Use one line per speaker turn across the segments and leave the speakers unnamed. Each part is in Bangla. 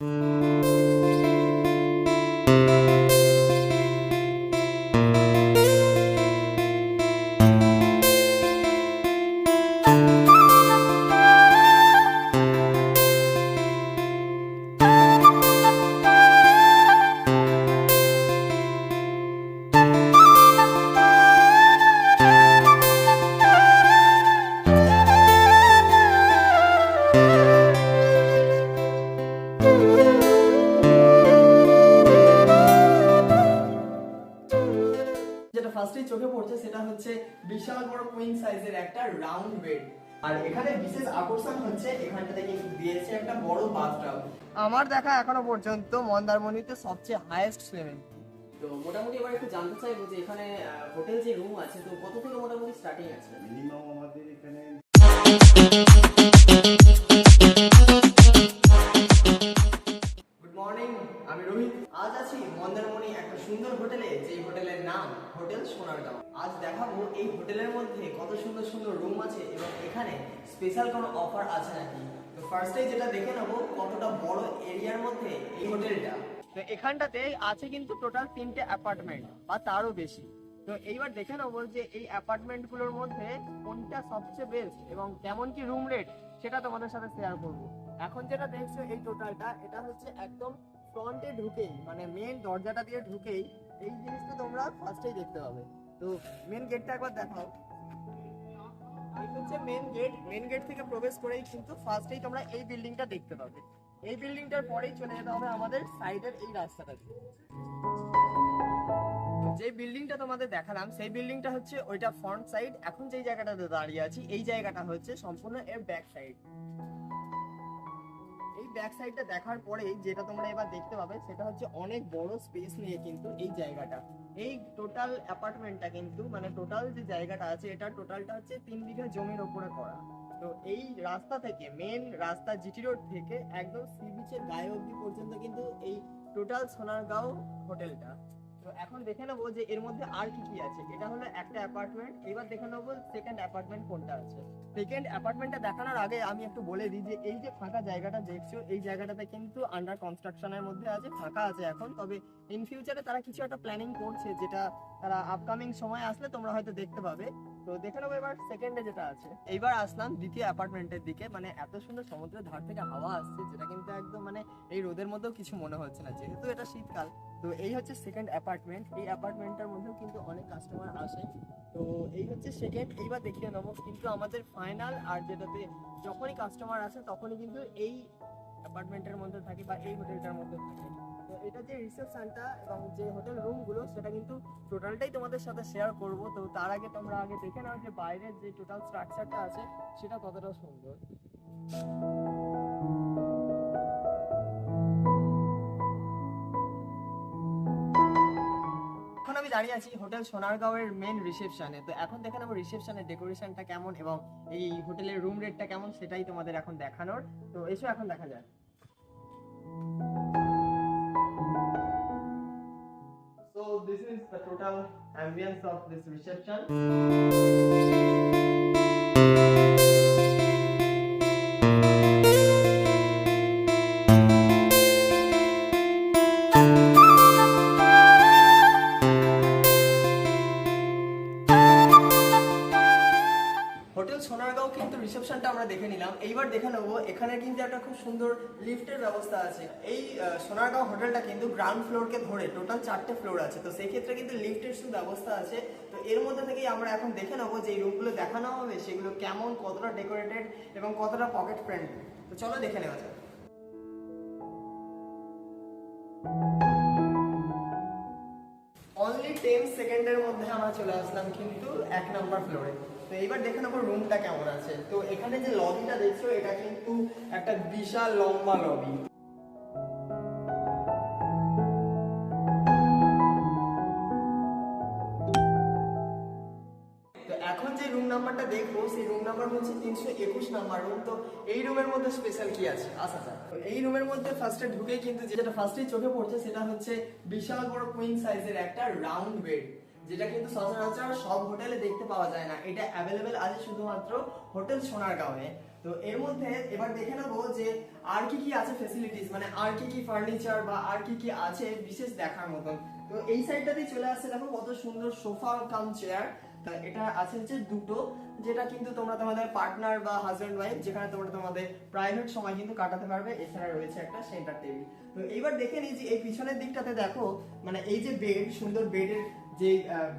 যেটা হচ্ছে এখানটা থেকে দিয়েছে একটা বড় বাথটাব। আমার দেখা এখনও পর্যন্ত মন্দারমণিতে সবচেয়ে হাইয়েস্ট সুইমিং
তো মোটামুটি এবার একটু জানতে চাইব যে এখানে হোটেল যে রুম আছে তো কত থেকে মোটামুটি স্টার্টিং আছে?
মিনিমাম আমাদের এখানে
সুন্দর হোটেলে যেই হোটেলের নাম হোটেল সোনারগাঁও। আজ দেখাবো এই হোটেলের মধ্যে কত সুন্দর সুন্দর রুম আছে এবং এখানে স্পেশাল কোনো অফার আছে নাকি? তো ফার্স্টে যেটা দেখে নেব, কতটা বড় এরিয়ার মধ্যে এই হোটেলটা। তো এখানটাতে আছে কিন্তু টোটাল তিনটে অ্যাপার্টমেন্ট বা তারও বেশি। তো এইবার দেখে নেব যে এই অ্যাপার্টমেন্টগুলোর মধ্যে কোনটা সবচেয়ে বেস্ট এবং কেমন কি রুম রেট সেটা তোমাদের সাথে শেয়ার করব। এখন যেটা দেখছ এই টোটালটা এটা হচ্ছে একদম ফ্রন্টে ঢুকেই মানে মেন দরজাটা দিয়ে ঢুকেই, এই জিনিসটা তোমরা ফার্স্টেই দেখতে পাবে। তো মেন গেটটা একবার দেখাও। এই হচ্ছে মেন গেট মেন গেট থেকে প্রবেশ করেই কিন্তু ফার্স্টেই তোমরা এই বিল্ডিংটা দেখতে পাবে। এই বিল্ডিংটার পরেই চলে যেতে হবে আমাদের সাইডের এই রাস্তাটা দিয়ে। যে বিল্ডিংটা তোমাদের দেখালাম, সেই বিল্ডিংটা হচ্ছে ওইটা ফ্রন্ট সাইড এখন যেই জায়গাটাতে দাঁড়িয়ে আছি, এই জায়গাটা হচ্ছে সম্পূর্ণ এর ব্যাক সাইড ব্যাক সাইডটা দেখার পরেই যেটা তোমরা এবার দেখতে পাবে, সেটা হচ্ছে অনেক বড় স্পেস নিয়ে কিন্তু এই জায়গাটা। এই টোটাল অ্যাপার্টমেন্টটা কিন্তু মানে টোটাল যে জায়গাটা আছে, এটা টোটালটা হচ্ছে তিন বিঘা জমির ওপরে করা। তো এই রাস্তা থেকে মেন রাস্তা জিটি রোড থেকে, একদম সি বিচের গায়ে অব্দি পর্যন্ত কিন্তু এই টোটাল সোনারগাঁও হোটেলটা তো এখন দেখে নেব যে এর মধ্যে আর কি কি আছে। এটা হলো একটা অ্যাপার্টমেন্ট এবার দেখে নেব সেকেন্ড অ্যাপার্টমেন্ট কোনটা আছে। সেকেন্ড অ্যাপার্টমেন্টটা দেখানোর আগে আমি একটু বলে দিই যে এই যে ফাঁকা জায়গাটা দেখছ, এই জায়গাটাতে কিন্তু আন্ডার কনস্ট্রাকশনের মধ্যে আছে, ফাঁকা আছে এখন। তবে ইন ফিউচারে তারা কিছু একটা প্ল্যানিং করছে, যেটা তারা আপকামিং সময় আসলে তোমরা হয়তো দেখতে পাবে। তো দেখে নেব এবার সেকেন্ডে যেটা আছে। এইবার আসলাম দ্বিতীয় অ্যাপার্টমেন্টের দিকে মানে এত সুন্দর সমুদ্রের ধার থেকে হাওয়া আসছে, যেটা কিন্তু একদম মানে এই রোদের মধ্যেও কিছু মনে হচ্ছে না, যেহেতু এটা শীতকাল। তো এই হচ্ছে সেকেন্ড অ্যাপার্টমেন্ট এই অ্যাপার্টমেন্টটার মধ্যেও কিন্তু অনেক কাস্টমার আসে। তো এই হচ্ছে সেকেন্ড এইবার দেখিয়ে নেব কিন্তু আমাদের ফাইনাল আর যেটাতে যখনই কাস্টমার আসে, তখনই কিন্তু এই অ্যাপার্টমেন্টের মধ্যে থাকে বা এই হোটেলটার মধ্যে থাকে। তো এটা যে রিসেপশনটা এবং যে হোটেল রুমগুলো সেটা কিন্তু টোটালটাই তোমাদের সাথে শেয়ার করব। তো তার আগে তোমরা আগে দেখে নাও যে বাইরের যে টোটাল স্ট্রাকচারটা আছে, সেটা কতটা সুন্দর। দাঁড়িয়ে আছি হোটেল সোনারগাঁওয়ের মেন রিসেপশনে তো এখন দেখে নেব রিসেপশনের ডেকোরেশনটা কেমন এবং এই হোটেলের রুম রেটটা কেমন, সেটাই তোমাদের এখন দেখানোর। তো এসো, এখন দেখা যায় So this is the total ambience of this reception. সুন্দর লিফটের ব্যবস্থা আছে। এই সোনারগাঁও হোটেলটা কিন্তু গ্রাউন্ড ফ্লোরকে ধরে টোটাল চারটে ফ্লোর আছে। তো সেই ক্ষেত্রে কিন্তু লিফটের শুধু ব্যবস্থা আছে। তো এর মধ্যে থেকেই আমরা এখন দেখে নেব যে রুমগুলো দেখানো হবে, সেগুলো কেমন, কতটা ডেকোরেটেড এবং কতটা পকেট ফ্রেন্ডলি তো চলো দেখে নেওয়া যাক। অনলি টেন সেকেন্ডের মধ্যে আমরা চলে আসলাম কিন্তু এক নাম্বার ফ্লোরে তো এইবার দেখে নেব রুমটা কেমন আছে। তো এখানে যে লবিটা দেখছ, এটা কিন্তু একটা বিশাল লম্বা লবি এখন যে রুম নাম্বারটা দেখব, সেই রুম নাম্বার হচ্ছে তিনশো একুশ নাম্বার রুম তো এই রুমের মধ্যে স্পেশাল কি আছে? আসা যাক। এই রুমের মধ্যে ফার্স্টে ঢুকেই কিন্তু যেটা ফার্স্টেই চোখে পড়ছে সেটা হচ্ছে বিশাল বড় কুইন সাইজের একটা রাউন্ড বেড যেটা কিন্তু সচরাচর সব হোটেলে দেখতে পাওয়া যায় না। এটা অ্যাভেলেবেল আছে শুধুমাত্র হোটেল সোনারগাঁওয়ে। তো এর মধ্যে এবার দেখে নেব যে আর কি কি আছে ফেসিলিটিস মানে আর কি কি ফার্নিচার বা আর কি কি আছে বিশেষ দেখার মতন। তো এই সাইডটাতেই চলে আসছে দেখো কত সুন্দর সোফা কাম চেয়ার এটা আছে হচ্ছে দুটো, যেটা কিন্তু তোমরা তোমাদের পার্টনার বা হাজব্যান্ড ওয়াইফ যেখানে তোমরা তোমাদের প্রাইভেট সময় কিন্তু কাটাতে পারবে, এছাড়া রয়েছে একটা সেন্টার টেবিল তো এইবার দেখে নিই যে এই পিছনের দিকটাতে দেখো মানে এই যে বেড সুন্দর বেডের যে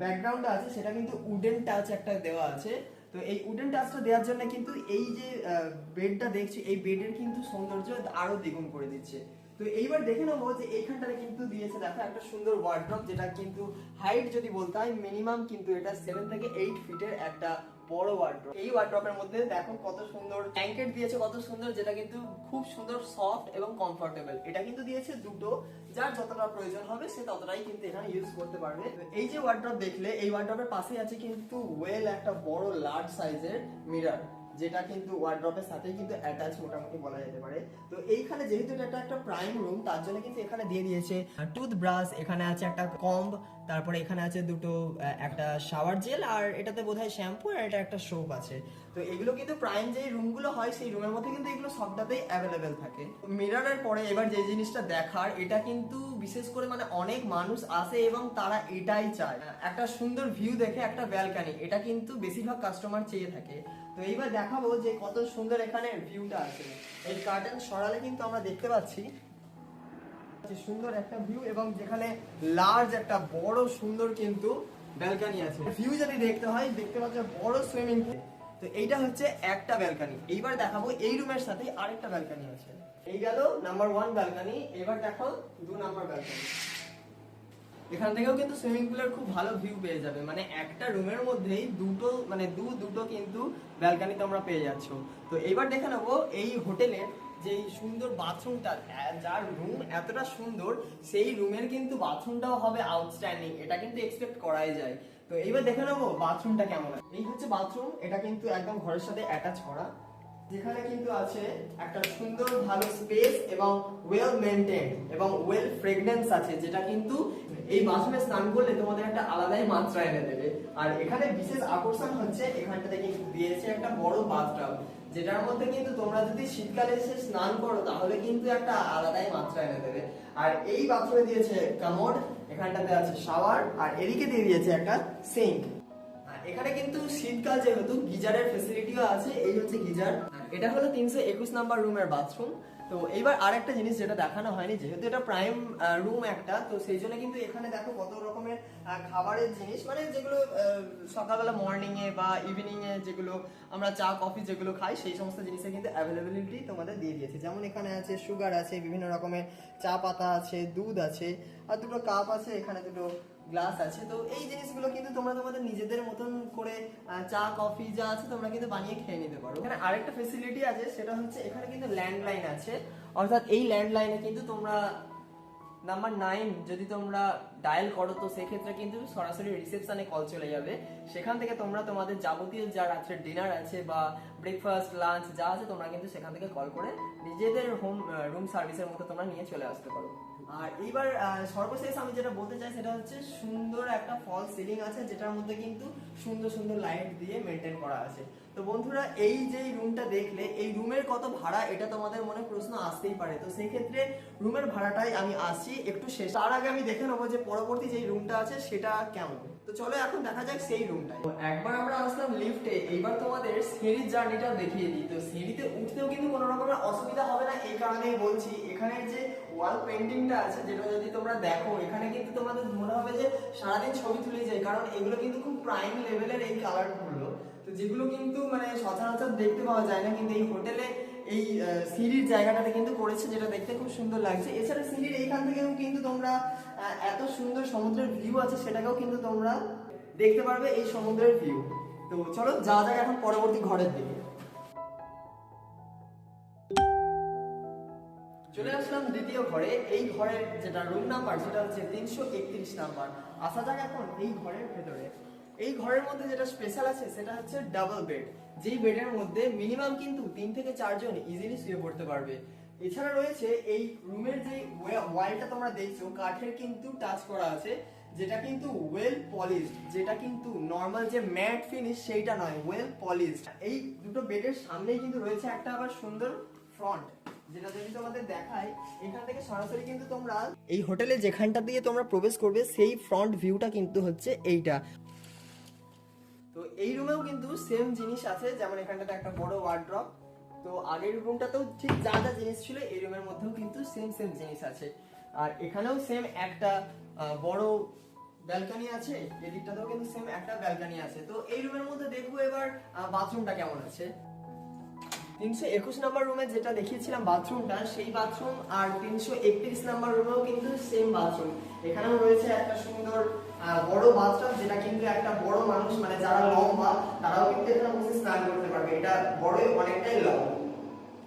ব্যাকগ্রাউন্ড আছে, সেটা কিন্তু উডেন টাচ একটা দেওয়া আছে। তো এই উডেন টাচটা দেওয়ার জন্য কিন্তু এই যে বেডটা দেখছি, এই বেডের কিন্তু সৌন্দর্য আরও দ্বিগুণ করে দিচ্ছে। তো এইবার দেখে নেব যে এইখানটাতে কিন্তু দিয়েছে দেখো একটা সুন্দর ওয়ার্ড্রপ যেটা কিন্তু হাইট যদি বলতে হয় মিনিমাম কিন্তু এটা সেভেন থেকে এইট ফিটের একটা বড় ওয়ার্ড্রপ এই ওয়ার্ড্রপের মধ্যে দেখো কত সুন্দর ব্ল্যাঙ্কেট দিয়েছে, কত সুন্দর, যেটা কিন্তু খুব সুন্দর সফট এবং কমফোর্টেবল এটা কিন্তু দিয়েছে দুটো, যার যতটা প্রয়োজন হবে সে ততটাই কিন্তু এখানে ইউজ করতে পারবে। এই যে ওয়ার্ড্রপ দেখলে, এই ওয়ার্ড্রপের পাশেই আছে কিন্তু ওয়েল একটা বড় লার্জ সাইজের মিরর যেটা কিন্তু ওয়ার্ড্রপের সাথে কিন্তু অ্যাটাচ মোটামুটি বলা যেতে পারে। তো এইখানে যেহেতু এটা একটা প্রাইম রুম তার জন্য কিন্তু এখানে দিয়ে দিয়েছে টুথব্রাশ এখানে আছে একটা কম্ব তারপরে এখানে আছে দুটো একটা শাওয়ার জেল আর এটাতে বোধহয় শ্যাম্পু আর এটা একটা সোপ আছে। তো এগুলো কিন্তু প্রাইম যে রুমগুলো হয়, সেই রুমের মধ্যে কিন্তু এগুলো সবটাতেই অ্যাভেলেবেল থাকে। মিররের পরে এবার যে জিনিসটা দেখার, এটা কিন্তু বিশেষ করে মানে অনেক মানুষ আসে এবং তারা এটাই চায়। একটা সুন্দর ভিউ দেখে একটা ব্যালকানি এটা কিন্তু বেশিরভাগ কাস্টমার চেয়ে থাকে। তো এইবার দেখাবো যে কত সুন্দর এখানে ভিউটা আছে। এই কার্টেন সরালে কিন্তু আমরা দেখতে পাচ্ছি সুন্দর একটা ভিউ এবং যেখানে লার্জ একটা বড় সুন্দর কিন্তু ব্যালকানি আছে। ভিউ যদি দেখতে হয়, দেখতে পাচ্ছ বড় সুইমিং পুল তো এইটা হচ্ছে একটা ব্যালকানি এইবার দেখাবো এই রুমের সাথে আরেকটা ব্যালকানি আছে। এই গেল নাম্বার ওয়ান ব্যালকানি এবার দেখো দু নাম্বার ব্যালকানি এখান থেকেও কিন্তু সুইমিং পুলের খুব ভালো ভিউ পেয়ে যাবে। মানে একটা রুমের মধ্যেই দুটো মানে দু দুটো কিন্তু ব্যালকানি তোমরা পেয়ে যাচ্ছ। তো এবার দেখে নেব এই হোটেলের যে সুন্দর বাথরুমটা যার রুম এতটা সুন্দর, সেই রুমের কিন্তু বাথরুমটাও হবে আউটস্ট্যান্ডিং এটা কিন্তু এক্সপেক্ট করাই যায়। তো এইবার দেখে নেব বাথরুমটা কেমন এই হচ্ছে বাথরুম এটা কিন্তু একদম ঘরের সাথে অ্যাটাচ করা। যেখানে কিন্তু আছে একটা সুন্দর, ভালো স্পেস এবং ওয়েল মেনটেন এবং ওয়েল ফ্রেগনেন্স আছে, যেটা কিন্তু এই বাথরুমে স্নান করলে তোমাদের একটা আলাদাই মাত্রা এনে দেবে। আর এখানে বিশেষ আকর্ষণ হচ্ছে, এখানটাতে কিন্তু দিয়েছে একটা বড় বাথটাব যেটার মধ্যে কিন্তু তোমরা যদি শীতকালে এসে স্নান করো, তাহলে কিন্তু একটা আলাদাই মাত্রা এনে দেবে। আর এই বাথরুমে দিয়েছে কামোড, এখানটাতে আছে শাওয়ার আর এদিকে দিয়ে দিয়েছে একটা সিঙ্ক এখানে কিন্তু শীতকাল যেহেতু, গিজারের ফেসিলিটিও আছে, এই হচ্ছে গিজার। এটা হলো তিনশো একুশ নাম্বার রুমের বাথরুম তো এইবার আর একটা জিনিস যেটা দেখানো হয়নি, যেহেতু এটা প্রাইম রুম একটা, তো সেই জন্য কিন্তু এখানে দেখো কত রকমের খাবারের জিনিস। মানে যেগুলো সকালবেলা মর্নিংয়ে বা ইভিনিংয়ে যেগুলো আমরা চা কফি যেগুলো খাই, সেই সমস্ত জিনিসের কিন্তু অ্যাভেলেবিলিটি তোমাদের দিয়ে দিয়েছে। যেমন এখানে আছে সুগার আছে, বিভিন্ন রকমের চা পাতা আছে, দুধ আছে, আর দুটো কাপ আছে, এখানে দুটো গ্লাস আছে। তো এই জিনিসগুলো কিন্তু তোমরা তোমাদের নিজেদের মতন করে চা কফি যা আছে তোমরা কিন্তু বানিয়ে খেয়ে নিতে পারো। এখানে আরেকটা ফেসিলিটি আছে, সেটা হচ্ছে এখানে কিন্তু ল্যান্ডলাইন আছে। অর্থাৎ এই ল্যান্ডলাইনে কিন্তু তোমরা নাম্বার নাইন যদি তোমরা ডায়াল করো, তো সেক্ষেত্রে কিন্তু সরাসরি রিসেপশনে কল চলে যাবে। সেখান থেকে তোমরা তোমাদের যাবতীয় যা রাত্রের ডিনার আছে বা ব্রেকফাস্ট লাঞ্চ যা আছে, তোমরা কিন্তু সেখান থেকে কল করে নিজেদের হোম রুম সার্ভিসের মতো তোমরা নিয়ে চলে আসতে পারো। আর এইবার সর্বশেষ আমি যেটা বলতে চাই, সেটা হচ্ছে সুন্দর একটা ফল সিলিং আছে, যেটার মধ্যে কিন্তু সুন্দর সুন্দর লাইট দিয়ে মেনটেন করা আছে। তো বন্ধুরা, এই যে রুমটা দেখলে, এই রুমের কত ভাড়া, এটা তোমাদের মনে প্রশ্ন আসতেই পারে। তো সেই ক্ষেত্রে রুমের ভাড়াটাই আমি আসছি একটু শেষ। তার আগে আমি দেখে নেব যে পরবর্তী যে রুমটা আছে, সেটা কেমন। তো চলো এখন দেখা যাক সেই রুমটা একবার আমরা আসলাম লিফটে এইবার তোমাদের সিঁড়ির জার্নিটা দেখিয়ে দিই। তো সিঁড়িতে উঠতেও কিন্তু কোনো রকমের অসুবিধা হবে না, এই কারণেই বলছি এখানে যে ওয়াল পেন্টিংটা আছে, যেটা যদি তোমরা দেখো, এখানে কিন্তু তোমাদের মনে হবে যে সারাদিন ছবি তুলে যায়, কারণ এগুলো কিন্তু খুব প্রাইম লেভেলের এই কালারগুলো তো যেগুলো কিন্তু মানে সচরাচর দেখতে পাওয়া যায় না, কিন্তু এই হোটেলে এই সিঁড়ির জায়গাটাতে কিন্তু করেছে, যেটা দেখতে খুব সুন্দর লাগছে। এছাড়া সিঁড়ির এইখান থেকেও কিন্তু তোমরা এত সুন্দর সমুদ্রের ভিউ আছে, সেটাকেও কিন্তু তোমরা দেখতে পারবে এই সমুদ্রের ভিউ তো চলো যা যাক এখন পরবর্তী ঘরের দিকে। চলে আসলাম দ্বিতীয় ঘরে। এই ঘরের যেটা রুম নাম্বার সেটা হচ্ছে তিনশো একত্রিশ নাম্বার আসা যাক এখন এই ঘরের ভেতরে। এই ঘরের মধ্যে যেটা স্পেশাল আছে, সেটা হচ্ছে ডাবল বেড যেই বেডের মধ্যে মিনিমাম কিন্তু তিন থেকে চারজন ইজিলি শুয়ে পড়তে পারবে। এছাড়া রয়েছে এই রুমের যে ওয়ালটা তোমরা দেখছ, কাঠের কিন্তু টাচ করা আছে, যেটা কিন্তু ওয়েল পলিশড যেটা কিন্তু নর্মাল যে ম্যাট ফিনিশ সেইটা নয় ওয়েল পলিশড এই দুটো বেডের সামনেই কিন্তু রয়েছে একটা আবার সুন্দর ফ্রন্ট যেটা যদি তোমাদের দেখায় এখান থেকে সরাসরি কিন্তু তোমরা এই হোটেলে যেখানটা দিয়ে তোমরা প্রবেশ করবে, সেই ফ্রন্ট ভিউটা কিন্তু হচ্ছে এইটা। তো এই রুমেও কিন্তু সেম জিনিস আছে, যেমন এখানটাতে একটা বড় ওয়ার্ড্রপ তো আগের রুমটাতেও ঠিক যা যা জিনিস ছিল, এই রুমের মধ্যেও কিন্তু সেম সেম জিনিস আছে। আর এখানেও সেম একটা বড় ব্যালকনি আছে, এদিকটাতেও কিন্তু সেম একটা ব্যালকনি আছে। তো এই রুমের মধ্যে দেখব এবার বাথরুমটা কেমন আছে। তিনশো একুশ নাম্বার রুমে যেটা দেখিয়েছিলাম বাথরুমটা সেই বাথরুম আর তিনশো একত্রিশ নাম্বার রুমেও কিন্তু সেম বাথরুম এখানেও রয়েছে একটা সুন্দর বড় বাথরুম যেটা কিন্তু একটা বড় মানুষ মানে যারা লম্বা, তারাও কিন্তু এখানে বসে স্নান করতে পারবে। এটা বড় অনেকটাই লং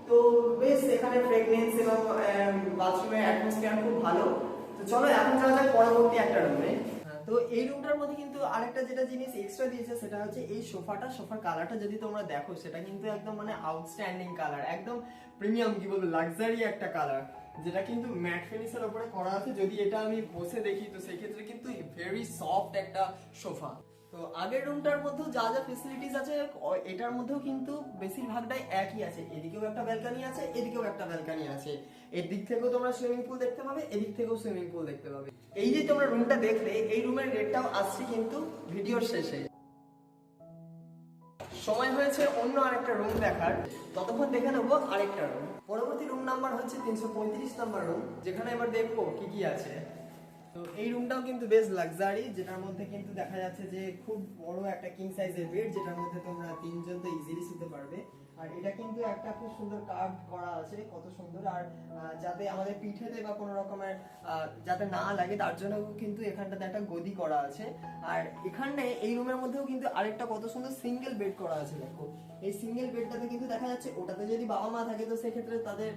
তো বেশ, এখানে এবং বাথরুমের অ্যাটমসফিয়ার খুব ভালো। তো চলো এখন যাওয়া যাক পরবর্তী একটা রুমে তো এই রুমটার মধ্যে কিন্তু আরেকটা যেটা জিনিস এক্সট্রা দিয়েছে, সেটা হচ্ছে এই সোফাটা। সোফার কালারটা যদি তোমরা দেখো, সেটা কিন্তু একদম মানে আউটস্ট্যান্ডিং কালার একদম প্রিমিয়াম কি বলব লাক্সারি একটা কালার যেটা কিন্তু ম্যাট ফিনিশের উপরে করা আছে, যদি এটা আমি বসে দেখি, তো সেক্ষেত্রে কিন্তু ভেরি সফট একটা সোফা। তো আগের রুমটার মধ্যেও যা যা ফেসিলিটিস আছে এটার মধ্যেও কিন্তু বেশিরভাগটাই একই আছে। এদিকেও একটা ব্যালকনি আছে, এদিকেও একটা ব্যালকনি আছে। এদিক থেকেও তোমরা সুইমিং পুল দেখতে পাবে, এদিক থেকেও সুইমিং পুল দেখতে পাবে। এই যে তোমরা রুমটা দেখলে, এই রুমের রেটটাও আসছে কিন্তু ভিডিওর শেষে। সময় হয়েছে অন্য আরেকটা রুম দেখার। ততক্ষণ দেখে নেব আরেকটা রুম পরবর্তী রুম নাম্বার হচ্ছে তিনশো পঁয়ত্রিশ নাম্বার রুম যেখানে এবার দেখব কি কি আছে। তো এই রুমটাও কিন্তু বেশ লাক্সারি যেটার মধ্যে কিন্তু দেখা যাচ্ছে যে খুব বড় একটা কিং সাইজের বেড যেটার মধ্যে তোমরা তিনজন তো ইজিলি শুতে পারবে। আর এটা কিন্তু একটা খুব সুন্দর কার্ভ করা আছে, কত সুন্দর। আর যাতে আমাদের পিঠেতে বা কোনো রকমের যাতে না লাগে, তার জন্য কিন্তু এখানটাতে একটা গদি করা আছে। আর এখানে এই রুমের মধ্যেও কিন্তু আরেকটা কত সুন্দর সিঙ্গেল বেড করা আছে, দেখো। এই সিঙ্গেল বেডটাতে কিন্তু দেখা যাচ্ছে ওটাতে যদি বাবা মা থাকে, তো সেক্ষেত্রে তাদের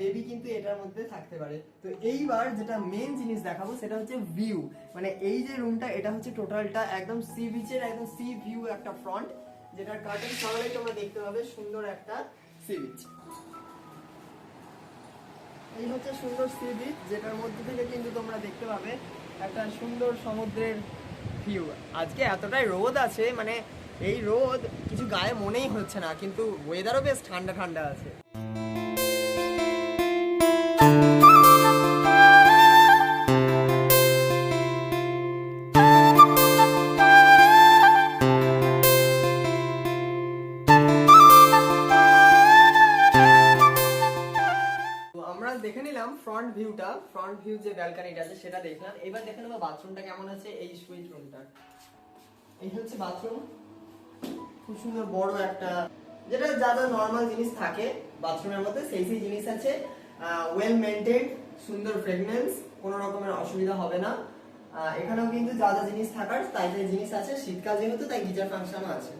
বেবি কিন্তু এটার মধ্যে থাকতে পারে। তো এইবার যেটা মেন জিনিস দেখাবো, সেটা হচ্ছে ভিউ মানে এই যে রুমটা এটা হচ্ছে টোটালটা একদম সি বিচের একদম সি ভিউ একটা ফ্রন্ট যেটার কার্টেন সরালেই তোমরা দেখতে পাবে, সুন্দর একটা সি বিচ এই হচ্ছে সুন্দর সি বিচ যেটার মধ্যে থেকে কিন্তু তোমরা দেখতে পাবে একটা সুন্দর সমুদ্রের ভিউ আজকে এতটাই রোদ আছে মানে এই রোদ কিছু গায়ে মনেই হচ্ছে না, কিন্তু ওয়েদারও বেশ ঠান্ডা ঠান্ডা আছে। ব্যালকনিটা আছে, সেটা দেখলাম এবার দেখে নেব বাথরুমটা কেমন আছে এই সুইট রুমটা এই হচ্ছে বাথরুম। খুব সুন্দর বড় একটা যেটা যা যা নর্মাল জিনিস থাকে বাথরুমের মধ্যে, সেই সেই জিনিস আছে। ওয়েল মেনটেন্ড সুন্দর ফ্রেগনেন্স কোনো রকমের অসুবিধা হবে না। এখানেও কিন্তু যা যা জিনিস থাকার, তাই তাই জিনিস আছে। শীতকাল যেহেতু, তাই গিজার ফাংশনও আছে।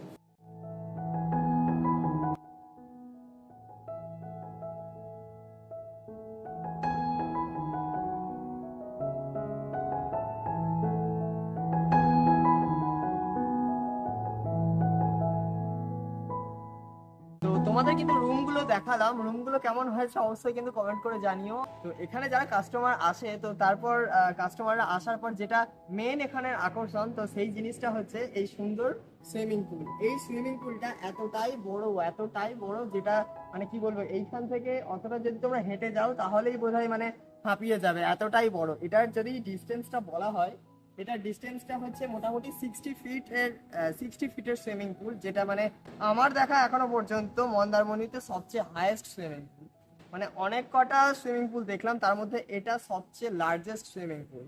দেখালাম রুমগুলো কেমন হয়েছে অবশ্যই কিন্তু কমেন্ট করে জানিও। তো এখানে যারা কাস্টমার আসে, তো তারপর কাস্টমাররা আসার পর যেটা মেন এখানের আকর্ষণ, তো সেই জিনিসটা হচ্ছে এই সুন্দর সুইমিং পুল এই সুইমিং পুলটা এতটাই বড় এতটাই বড় যেটা মানে কি বলব, এইখান থেকে অতটা যদি তোমরা হেঁটে যাও, তাহলেই বোধহয় মানে হাঁপিয়ে যাবে, এতটাই বড়। এটার যদি ডিস্টেন্সটা বলা হয় এটার ডিস্টেন্সটা হচ্ছে মোটামুটি সিক্সটি ফিট এর সিক্সটি ফিটের সুইমিং পুল যেটা মানে আমার দেখা এখনও পর্যন্ত মন্দারমণিতে সবচেয়ে হায়েস্ট সুইমিং পুল মানে অনেক কটা সুইমিং পুল দেখলাম, তার মধ্যে এটা সবচেয়ে লার্জেস্ট সুইমিং পুল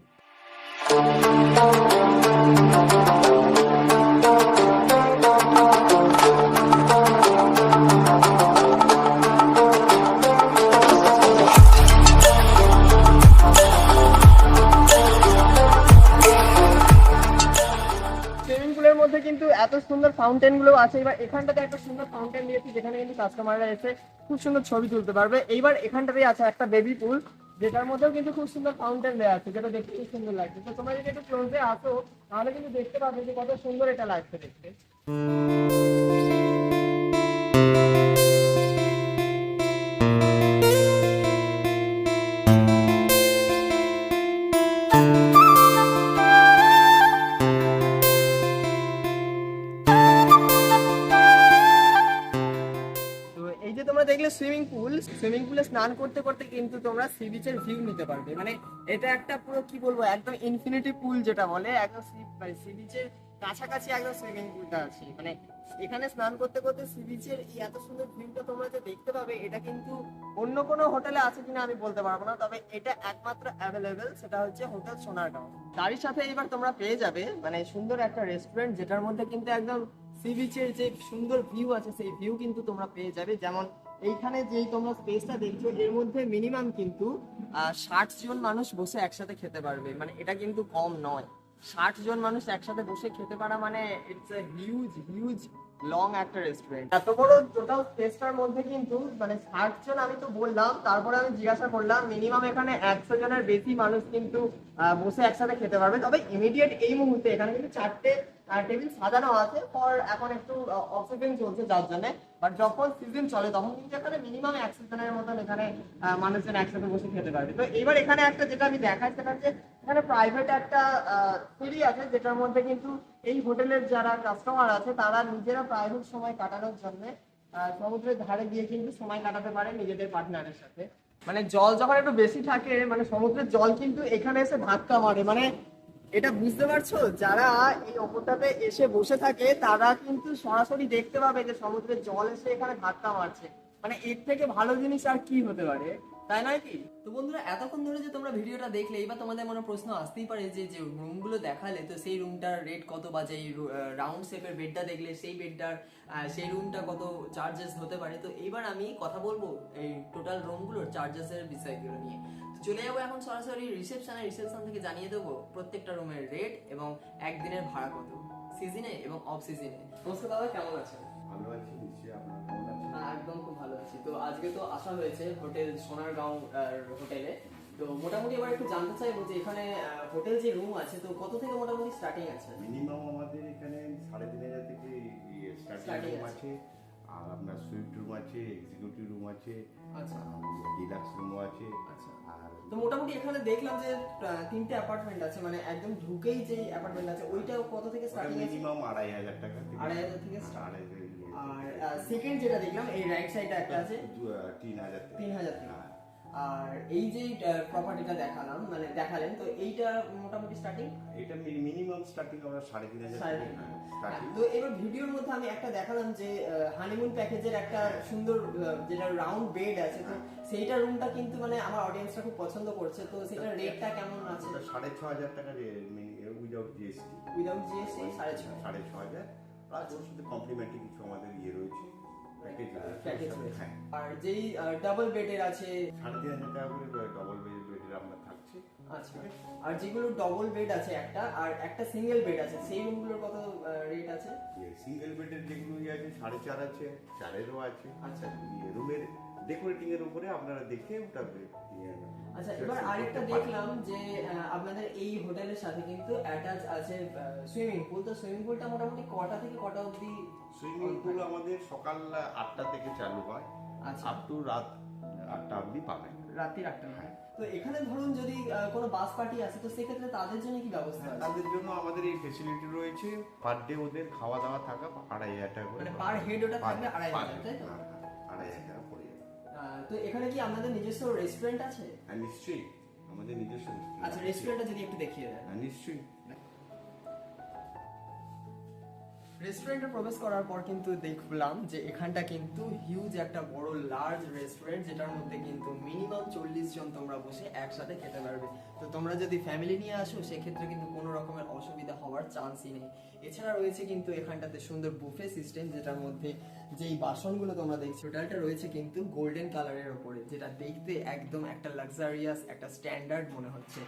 কিন্তু এত সুন্দর ফাউন্টেনগুলো আছে। এবার এখানটাতে একটা সুন্দর ফাউন্টেন দিয়েছি, যেখানে কিন্তু কাস্টমাররা এসে খুব সুন্দর ছবি তুলতে পারবে। এইবার এখানটাতেই আছে একটা বেবি পুল যেটার মধ্যেও কিন্তু খুব সুন্দর ফাউন্টেন দেওয়া আছে, যেটা দেখতে খুব সুন্দর লাগছে। তো তোমরা যদি একটু ক্লোজে আসো, তাহলে কিন্তু দেখতে পাবে যে কত সুন্দর এটা লাগছে দেখতে। স্নান করতে করতে কিন্তু তোমরা সি বিচের ভিউ নিতে পারবে। মানে এটা একটা পুরো কি বলব, একদম ইনফিনিটি পুল যেটা বলে, একদম সি বিচের কাছাকাছি একদম সুইমিং পুলটা আছে। মানে এখানে স্নান করতে করতে সি বিচের এই এত সুন্দর ভিউটা তোমরা যে দেখতে পাবে, এটা কিন্তু অন্য কোনো হোটেলে আছে কিনা আমি বলতে পারব না, তবে এটা একমাত্র অ্যাভেলেবেল সেটা হচ্ছে হোটেল সোনারগাঁও। তারই সাথে এবার তোমরা পেয়ে যাবে মানে সুন্দর একটা রেস্টুরেন্ট যেটার মধ্যে কিন্তু একদম সি বিচের যে সুন্দর ভিউ আছে, সেই ভিউ কিন্তু তোমরা পেয়ে যাবে। যেমন এইখানে যেই তোমরা স্পেসটা দেখছ, এর মধ্যে মিনিমাম কিন্তু ষাট জন মানুষ বসে একসাথে খেতে পারবে। মানে এটা কিন্তু কম নয়। ষাট জন মানুষ একসাথে বসে খেতে পারা মানে it's a huge huge long একটা রেস্টুরেন্ট এত বড় টোটাল স্পেসটার মধ্যে কিন্তু মানে ষাট জন আমি তো বললাম, তারপরে আমি জিজ্ঞাসা করলাম মিনিমাম এখানে একশো জনের বেশি মানুষ কিন্তু বসে একসাথে খেতে পারবে। তবে ইমিডিয়েট এই মুহূর্তে এখানে কিন্তু চারটে টেবিল সাজানো আছে ফর এখন একটু অফ সিজন চলছে যার জন্য। বাট যখন সিজন চলে, তখন কিন্তু এখানে মিনিমাম একশো জনের মতন এখানে মানুষজন একসাথে বসে খেতে পারবে। তো এবার এখানে একটা যেটা আমি দেখাই, সেটা হচ্ছে এখানে প্রাইভেট একটা সিঁড়ি আছে, যেটার মধ্যে কিন্তু এই হোটেলের যারা কাস্টমার আছে, তারা নিজেরা প্রাইভেট সময় কাটানোর জন্য সমুদ্রের ধারে গিয়ে কিন্তু সময় কাটাতে পারে নিজেদের পার্টনারের সাথে। মানে জল যখন একটু বেশি থাকে মানে সমুদ্রের জল কিন্তু এখানে এসে ধাক্কা মারে। মানে এটা বুঝতে পারছ? যারা এই ওপরটাতে এসে বসে থাকে, তারা কিন্তু সরাসরি দেখতে পাবে যে সমুদ্রের জল এসে এখানে ধাক্কা মারছে। মানে এর থেকে ভালো জিনিস আর কি হতে পারে? তাই নয় কি?
তো বন্ধুরা, এতক্ষণ ধরে যে তোমরা ভিডিওটা দেখলে, এবার তোমাদের মনে প্রশ্ন আসতেই পারে যে যে রুমগুলো দেখালে, তো সেই রুমটার রেট কত বা যে রাউন্ড শেপের বেডটা দেখলে, সেই বেডটার সেই রুমটা কত চার্জেস হতে পারে? তো এবার আমি কথা বলব এই টোটাল রুমগুলোর চার্জেসের বিষয়গুলো নিয়ে। চলে যাব এখন সরাসরি রিসেপশনে রিসেপশন থেকে জানিয়ে দেবো প্রত্যেকটা রুমের রেট এবং একদিনের ভাড়া কত। সিজনে এবং অফ সিজনে নমস্কার দাদা কেমন আছেন?
ভালো আছি নিশ্চয়ই আপনারা কেমন আছেন?
হ্যাঁ, একদম খুব ভালো আছি। তো আজকে তো আসা হয়েছে হোটেল সোনারগাঁও হোটেলে তো মোটামুটি এবার একটু জানতে চাইব যে এখানে হোটেল যে রুম আছে তো কত থেকে মোটামুটি স্টার্টিং আছে?
মিনিমাম আমাদের এখানে সাড়ে তিন হাজার থেকে স্টার্টিং রুম
আছে।
আর আপনার সুইফট রুম আছে এক্সিকিউটিভ রুম আছে
আচ্ছা।
ডিলাক্স রুম আছে।
আচ্ছা। তো মোটামুটি এখানে দেখলাম যে তিনটে অ্যাপার্টমেন্ট আছে মানে একদম ঢুকেই যে অ্যাপার্টমেন্ট আছে ওইটাও কত থেকে স্টার্টিং আছে?
মিনিমাম আড়াই হাজার টাকা থেকে
আড়াই হাজার থেকে
স্টার্ট আছে।
আর সেকেন্ড যেটা দেখলাম এই রাইট সাইডে একটা আছে।
দু- আহ, তিন হ্যাঁ।
আর এই যে প্রপার্টিটা দেখালাম মানে দেখালেন তো এইটা মোটামুটি স্টার্টিং
এটা মিনিমাম স্টার্টিং আমরা সাড়ে তিন হাজার। স্টার্টিং
তো এবার ভিডিওর মধ্যে আমি একটা দেখালাম যে হানিমুন প্যাকেজের একটা সুন্দর যেটা রাউন্ড বেড আছে তো সেইটা রুমটা কিন্তু মানে আমার অডিয়েন্সটা খুব পছন্দ করছে তো সেটা রেটটা কেমন আছে?
সাড়ে ছ হাজার টাকা উইদাউট জিএসটি
উইদাউট জিএসটি সাড়ে ছয়
সাড়ে ছ হাজার। প্লাস ওর সাথে কমপ্লিমেন্টারি কিছু আমাদের ইয়ে রয়েছে। প্যাকেজ
প্যাকেজ
রয়েছে
আর যেই ডাবল বেডের আছে
সাড়ে তিন হাজার টাকা করে ডবল বেড বেডের আপনার থাকছে।
আচ্ছা। আর যেগুলো ডবল বেড আছে একটা আর একটা সিঙ্গেল বেড আছে সেই রুমগুলোর কত রেট আছে?
সিঙ্গেল বেডের যেগুলো ইয়ে আছে সাড়ে চার আছে চারেরও আছে।
আচ্ছা।
রুমের ডেকোরেটিং এর উপরে আপনারা দেখে ওটা
আচ্ছা এবার আরেকটা দেখলাম যে আপনাদের এই হোটেলের সাথে কিন্তু অ্যাটাচ আছে সুইমিং পুল তো সুইমিং পুলটা মোটামুটি কটা থেকে কটা অবধি
সুইমিং পুল আমাদের সকাল আটটা থেকে চালু হয়।
আচ্ছা।
আপ টু রাত আটটা অবধি পাবেন।
রাত্রি আটটা নয় তো এখানে ধরুন যদি কোনো বাস পার্টি আছে তো সেক্ষেত্রে তাদের জন্য কি ব্যবস্থা আছে?
তাদের জন্য আমাদের এই ফেসিলিটি রয়েছে। পার ডে ওদের খাওয়া দাওয়া থাকা আড়াই হাজার টাকা
মানে পার হেড ওটা থাকবে আড়াই হাজার তাই তো?
হ্যাঁ, হ্যাঁ, আড়াই হাজার।
তো এখানে কি আপনাদের নিজস্ব রেস্টুরেন্ট আছে?
হ্যাঁ নিশ্চয়ই। আমাদের নিজস্ব
আচ্ছা রেস্টুরেন্টটা যদি একটু দেখিয়ে দেন।
হ্যাঁ নিশ্চয়ই।
রেস্টুরেন্টে প্রবেশ করার পর কিন্তু দেখলাম যে এখানটা কিন্তু হিউজ একটা বড় লার্জ রেস্টুরেন্ট যেটার মধ্যে কিন্তু মিনিমাম চল্লিশ জন তোমরা বসে একসাথে খেতে পারবে। তো তোমরা যদি ফ্যামিলি নিয়ে আসো, সেক্ষেত্রে কিন্তু কোনো রকমের অসুবিধা হওয়ার চান্সই নেই। এছাড়া রয়েছে কিন্তু এখানটাতে সুন্দর বুফে সিস্টেম যেটার মধ্যে যেই বাসনগুলো তোমরা দেখছ ওটালটা রয়েছে কিন্তু গোল্ডেন কালারের ওপরে, যেটা দেখতে একদম একটা লাক্সারিয়াস একটা স্ট্যান্ডার্ড মনে হচ্ছে।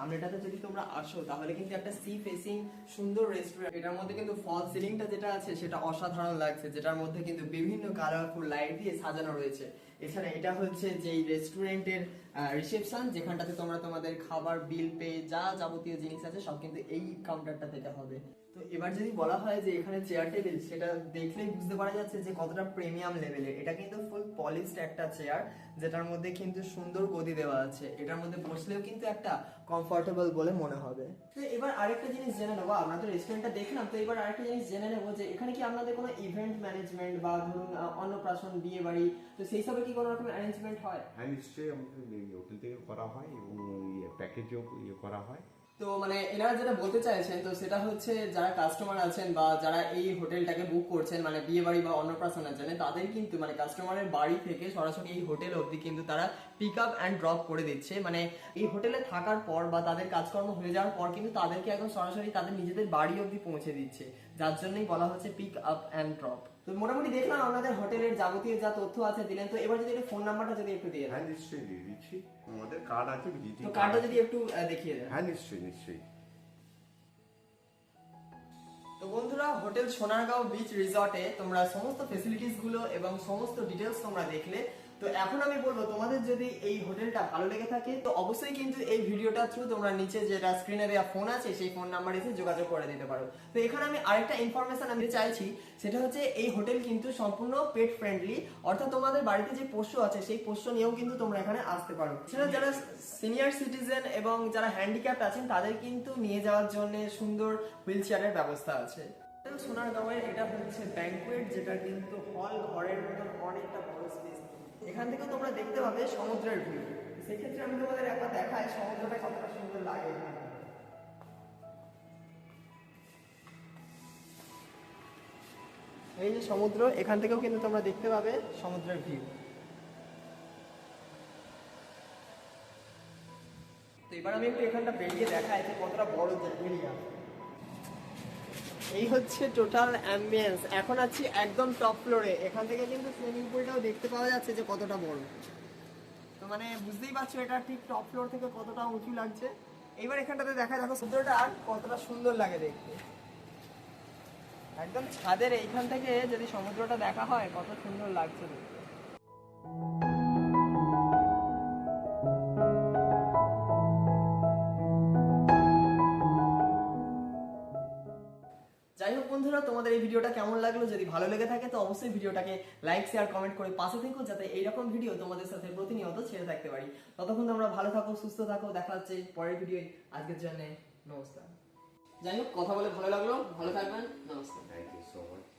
সামনেটাতে যদি তোমরা আসো, তাহলে কিন্তু একটা সি ফেসিং সুন্দর রেস্টুরেন্ট এটার মধ্যে কিন্তু ফল সিলিংটা যেটা আছে, সেটা অসাধারণ লাগছে, যেটার মধ্যে কিন্তু বিভিন্ন কালারফুল লাইট দিয়ে সাজানো রয়েছে। এছাড়া এটা হচ্ছে যেই রেস্টুরেন্টের রিসেপশন যেখানটাতে তোমরা তোমাদের খাবার বিল পে যা যাবতীয় জিনিস আছে, সব কিন্তু এই কাউন্টারটা থেকে হবে। তো এবার যদি বলা হয় যে এখানে চেয়ার টেবিল সেটা দেখলেই বুঝতে পারা যাচ্ছে যে কতটা প্রিমিয়াম লেভেলের এটা কিন্তু ফুল পলিশড একটা চেয়ার যেটার মধ্যে কিন্তু সুন্দর গদি দেওয়া আছে। এটার মধ্যে বসলেও কিন্তু একটা কমফোর্টেবল বলে মনে হবে। তো এবার আরেকটা জিনিস জেনে নেব, আমরা তো রেস্টুরেন্টটা দেখলাম, তো এবার আরেকটা জিনিস জেনে নেব যে এখানে কি আপনাদের কোনো ইভেন্ট ম্যানেজমেন্ট বা ধরুন অন্নপ্রাশন বিয়ে বাড়ি তো সেই সবে কি কোনো রকম অ্যারেঞ্জমেন্ট হয়?
হ্যাঁ নিশ্চয়ই আমাদের হোটেল থেকে করা হয় এবং প্যাকেজও ইয়ে করা হয়।
তো মানে এনারা যেটা বলতে চাইছেন তো সেটা হচ্ছে যারা কাস্টমার আছেন বা যারা এই হোটেলটাকে বুক করছেন মানে বিয়ে বাড়ি বা অন্নপ্রাশনের জন্য তাদের কিন্তু মানে কাস্টমারের বাড়ি থেকে সরাসরি এই হোটেল অবধি কিন্তু তারা পিক আপ অ্যান্ড ড্রপ করে দিচ্ছে। মানে এই হোটেলে থাকার পর বা তাদের কাজকর্ম হয়ে যাওয়ার পর কিন্তু তাদেরকে একদম সরাসরি তাদের নিজেদের বাড়ি অবধি পৌঁছে দিচ্ছে। যার জন্যই বলা হচ্ছে পিক আপ অ্যান্ড ড্রপ তো মোটামুটি দেখলাম আপনাদের হোটেলের যাবতীয় যা তথ্য আছে দিলেন তো এবার যদি ফোন নাম্বারটা যদি একটু দিয়ে
হ্যাঁ নিশ্চয়ই দিয়ে দিচ্ছি। আমাদের কার্ড আছে ভিজিটিং
তো কার্ডটা যদি একটু দেখিয়ে দেন।
হ্যাঁ নিশ্চয়ই নিশ্চয়ই।
তো বন্ধুরা হোটেল সোনারগাঁও বিচ রিসর্টে তোমরা সমস্ত ফেসিলিটিসগুলো এবং সমস্ত ডিটেলস তোমরা দেখলে। তো এখন আমি বলব, তোমাদের যদি এই হোটেলটা ভালো লেগে থাকে, তো অবশ্যই কিন্তু এই ভিডিওটা থ্রু তোমরা নিচে যেটা স্ক্রিনে দেওয়া ফোন আছে, সেই ফোন নাম্বার এসে যোগাযোগ করে দিতে পারো। তো এখানে আমি আরেকটা ইনফরমেশন আমি চাইছি, সেটা হচ্ছে এই হোটেল কিন্তু সম্পূর্ণ পেট ফ্রেন্ডলি অর্থাৎ তোমাদের বাড়িতে যে পোষ্য আছে, সেই পোষ্য নিয়েও কিন্তু তোমরা এখানে আসতে পারো। সেটা যারা সিনিয়র সিটিজেন এবং যারা হ্যান্ডিক্যাপ্ট আছেন, তাদের কিন্তু নিয়ে যাওয়ার জন্য সুন্দর হুইল চেয়ারের ব্যবস্থা আছে। সোনার সোনারগাঁওয়ের এটা হচ্ছে ব্যাংকুয়েট যেটা কিন্তু হল ঘরের মতন অনেকটা বড় স্পেস এখান থেকে তোমরা দেখতে পাবে সমুদ্রের ভিউ সেক্ষেত্রে আমি তোমাদের একবার দেখাই সমুদ্রটা কতটা সুন্দর লাগে। এই যে সমুদ্র, এখান থেকেও কিন্তু তোমরা দেখতে পাবে সমুদ্রের ভিউ তো এবার আমি একটু এখানটা বেরিয়ে দেখাই যে কতটা বড় এরিয়া এই হচ্ছে টোটাল অ্যাম্বিয়েন্স এখন আছি একদম টপ ফ্লোরে এখান থেকে কিন্তু সুইমিং পুলটাও দেখতে পাওয়া যাচ্ছে যে কতটা বড়। তো মানে বুঝতেই পারছ এটা ঠিক টপ ফ্লোর থেকে কতটা উঁচু লাগছে। এবার এখানটাতে দেখা দেখো সমুদ্রটা আর কতটা সুন্দর লাগে দেখতে। একদম ছাদের এইখান থেকে যদি সমুদ্রটা দেখা হয়, কত সুন্দর লাগছে দেখতে। তোমাদের এই ভিডিওটা কেমন লাগল? যদি ভালো লেগে থাকে, তো অবশ্যই ভিডিওটাকে লাইক শেয়ার কমেন্ট করে পাশে থেকো যাতে এইরকম ভিডিও তোমাদের সাথে প্রতিনিয়ত ছেড়ে থাকতে পারি। ততক্ষণ তোমরা ভালো থাকো, সুস্থ থাকো, দেখা হচ্ছে পরের ভিডিও আজকের জন্য নমস্কার। যাই হোক, কথা বলে ভালো লাগল। ভালো থাকবেন। নমস্কার।
Thank you so much